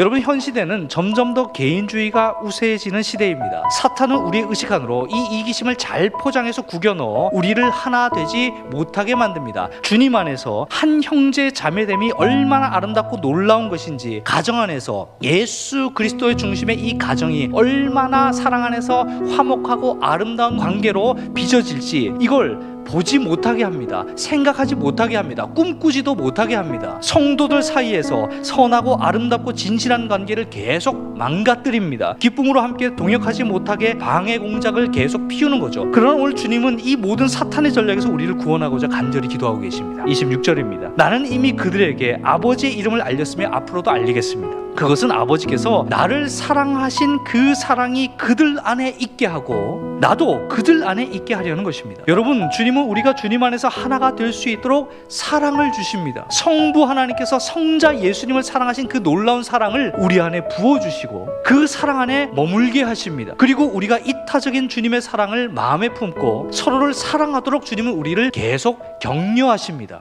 여러분 현 시대는 점점 더 개인주의가 우세해지는 시대입니다. 사탄은 우리의 의식 안으로 이 이기심을 잘 포장해서 구겨 넣어 우리를 하나 되지 못하게 만듭니다. 주님 안에서 한 형제 자매됨이 얼마나 아름답고 놀라운 것인지 가정 안에서 예수 그리스도의 중심의 이 가정이 얼마나 사랑 안에서 화목하고 아름다운 관계로 빚어질지 이걸 보지 못하게 합니다. 생각하지 못하게 합니다. 꿈꾸지도 못하게 합니다. 성도들 사이에서 선하고 아름답고 진실한 관계를 계속 망가뜨립니다. 기쁨으로 함께 동역하지 못하게 방해 공작을 계속 피우는 거죠. 그러나 오늘 주님은 이 모든 사탄의 전략에서 우리를 구원하고자 간절히 기도하고 계십니다. 26절입니다. 나는 이미 그들에게 아버지의 이름을 알렸으며 앞으로도 알리겠습니다. 그것은 아버지께서 나를 사랑하신 그 사랑이 그들 안에 있게 하고 나도 그들 안에 있게 하려는 것입니다. 여러분, 주님은 우리가 주님 안에서 하나가 될 수 있도록 사랑을 주십니다. 성부 하나님께서 성자 예수님을 사랑하신 그 놀라운 사랑을 우리 안에 부어 주시고 그 사랑 안에 머물게 하십니다. 그리고 우리가 이타적인 주님의 사랑을 마음에 품고 서로를 사랑하도록 주님은 우리를 계속 격려하십니다.